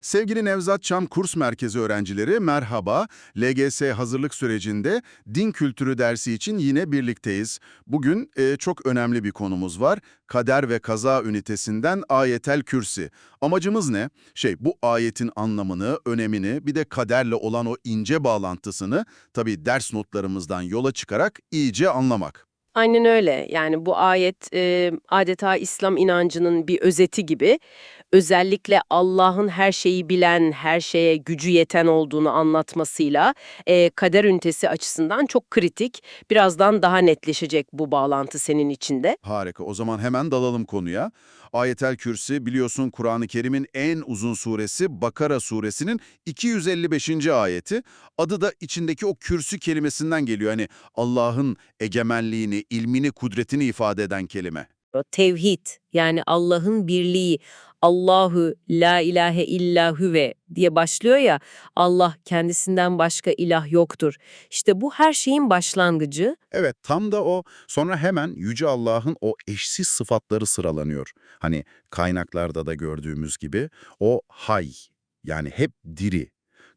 Sevgili Nevzat Çam Kurs Merkezi öğrencileri merhaba. LGS hazırlık sürecinde din kültürü dersi için yine birlikteyiz. Bugün e, çok önemli bir konumuz var. Kader ve kaza ünitesinden ayetel kürsi. Amacımız ne? Şey bu ayetin anlamını, önemini bir de kaderle olan o ince bağlantısını tabii ders notlarımızdan yola çıkarak iyice anlamak. Aynen öyle. Yani bu ayet e, adeta İslam inancının bir özeti gibi. Özellikle Allah'ın her şeyi bilen, her şeye gücü yeten olduğunu anlatmasıyla e, kader ünitesi açısından çok kritik. Birazdan daha netleşecek bu bağlantı senin içinde. Harika. O zaman hemen dalalım konuya. Ayetel Kürsi biliyorsun Kur'an-ı Kerim'in en uzun suresi Bakara suresinin 255. ayeti. Adı da içindeki o kürsü kelimesinden geliyor. Hani Allah'ın egemenliğini, ilmini, kudretini ifade eden kelime. Tevhid yani Allah'ın birliği, Allahu la ilahe illa huve diye başlıyor ya, Allah kendisinden başka ilah yoktur. İşte bu her şeyin başlangıcı Evet, tam da o. Sonra hemen Yüce Allah'ın o eşsiz sıfatları sıralanıyor. Hani kaynaklarda da gördüğümüz gibi o hay, yani hep diri,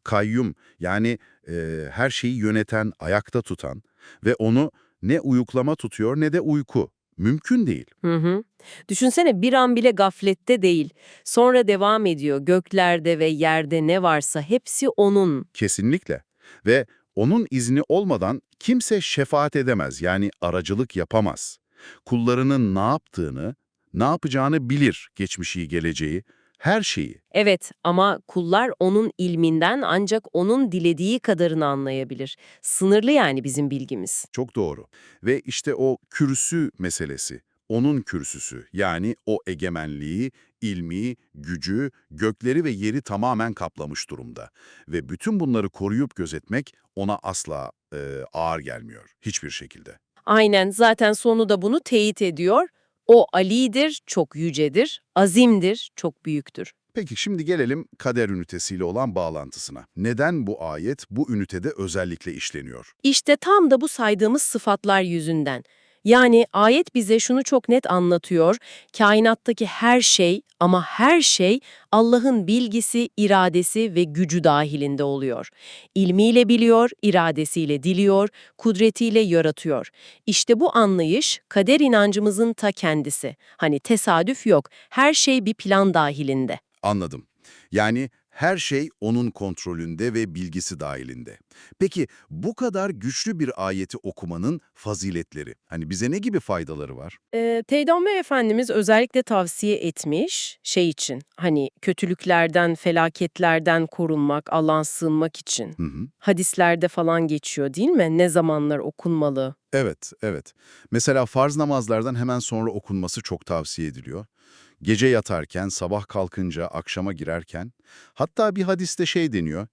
kayyum, yani e, her şeyi yöneten, ayakta tutan ve onu ne uyuklama tutuyor ne de uyku. Mümkün değil. Hı hı. Düşünsene bir an bile gaflette değil. Sonra devam ediyor. Göklerde ve yerde ne varsa hepsi onun. Kesinlikle. Ve onun izni olmadan kimse şefaat edemez, yani aracılık yapamaz. Kullarının ne yaptığını, ne yapacağını bilir, geçmişi, geleceği, her şeyi. Evet ama kullar onun ilminden ancak onun dilediği kadarını anlayabilir. Sınırlı yani bizim bilgimiz. Çok doğru. Ve işte o kürsü meselesi, onun kürsüsü, yani o egemenliği, ilmi, gücü, gökleri ve yeri tamamen kaplamış durumda. Ve bütün bunları koruyup gözetmek ona asla e, ağır gelmiyor, hiçbir şekilde. Aynen zaten sonu da bunu teyit ediyor. O alidir, çok yücedir, azimdir, çok büyüktür. Peki şimdi gelelim kader ünitesiyle olan bağlantısına. Neden bu ayet bu ünitede özellikle işleniyor? İşte tam da bu saydığımız sıfatlar yüzünden. Yani ayet bize şunu çok net anlatıyor. Kainattaki her şey ama her şey Allah'ın bilgisi, iradesi ve gücü dahilinde oluyor. İlmiyle biliyor, iradesiyle diliyor, kudretiyle yaratıyor. İşte bu anlayış kader inancımızın ta kendisi. Hani tesadüf yok, her şey bir plan dahilinde. Anladım. Yani her şey onun kontrolünde ve bilgisi dahilinde. Peki bu kadar güçlü bir ayeti okumanın faziletleri, hani bize ne gibi faydaları var? Ee, Peygamber Efendimiz özellikle tavsiye etmiş şey için hani kötülüklerden, felaketlerden korunmak, Allah'a sığınmak için. Hı hı. Hadislerde falan geçiyor değil mi? Ne zamanlar okunmalı? Evet, evet. Mesela farz namazlardan hemen sonra okunması çok tavsiye ediliyor. Gece yatarken, sabah kalkınca, akşama girerken. Hatta bir hadiste şey deniyor.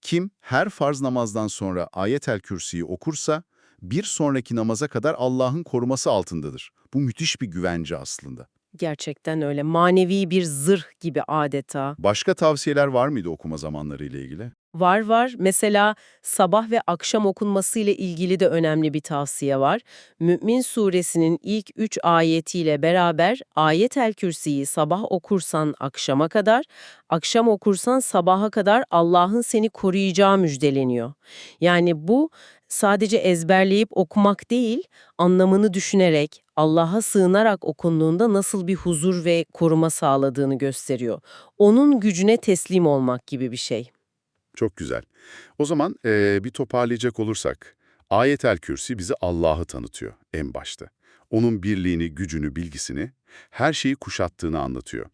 Kim her farz namazdan sonra ayetel kürsüyü okursa bir sonraki namaza kadar Allah'ın koruması altındadır. Bu müthiş bir güvence aslında. Gerçekten öyle. Manevi bir zırh gibi adeta. Başka tavsiyeler var mıydı okuma zamanları ile ilgili? Var var. Mesela sabah ve akşam okunması ile ilgili de önemli bir tavsiye var. Mü'min suresinin ilk üç ayetiyle beraber ayetel kürsiyi sabah okursan akşama kadar, akşam okursan sabaha kadar Allah'ın seni koruyacağı müjdeleniyor. Yani bu sadece ezberleyip okumak değil, anlamını düşünerek, Allah'a sığınarak okunduğunda nasıl bir huzur ve koruma sağladığını gösteriyor. Onun gücüne teslim olmak gibi bir şey. Çok güzel. O zaman eee, bir toparlayacak olursak, Ayetel Kürsi bize Allah'ı tanıtıyor en başta. Onun birliğini, gücünü, bilgisini, her şeyi kuşattığını anlatıyor.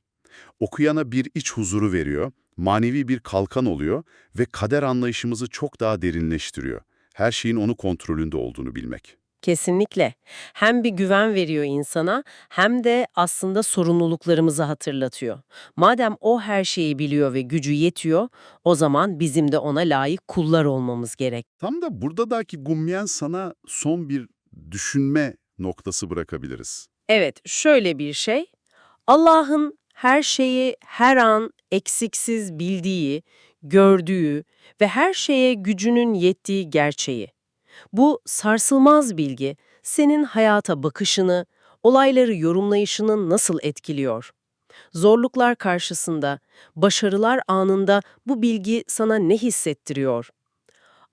Okuyana bir iç huzuru veriyor, manevi bir kalkan oluyor ve kader anlayışımızı çok daha derinleştiriyor. Her şeyin onu kontrolünde olduğunu bilmek. Kesinlikle. Hem bir güven veriyor insana hem de aslında sorumluluklarımızı hatırlatıyor. Madem o her şeyi biliyor ve gücü yetiyor, o zaman bizim de ona layık kullar olmamız gerek. Tam da buradaki Gumyen sana son bir düşünme noktası bırakabiliriz. Evet, şöyle bir şey. Allah'ın her şeyi her an eksiksiz bildiği, gördüğü ve her şeye gücünün yettiği gerçeği. Bu sarsılmaz bilgi senin hayata bakışını, olayları yorumlayışını nasıl etkiliyor? Zorluklar karşısında, başarılar anında bu bilgi sana ne hissettiriyor?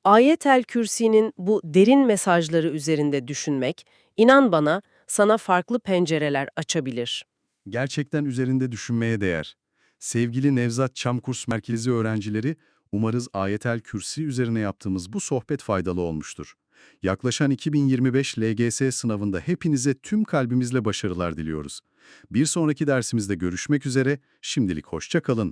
Ayetel Kürsi'nin bu derin mesajları üzerinde düşünmek, inan bana, sana farklı pencereler açabilir. Gerçekten üzerinde düşünmeye değer. Sevgili Nevzat Çam Kurs Merkezi öğrencileri, umarız Ayetel Kürsi üzerine yaptığımız bu sohbet faydalı olmuştur. Yaklaşan 2025 LGS sınavında hepinize tüm kalbimizle başarılar diliyoruz. Bir sonraki dersimizde görüşmek üzere, şimdilik hoşça kalın.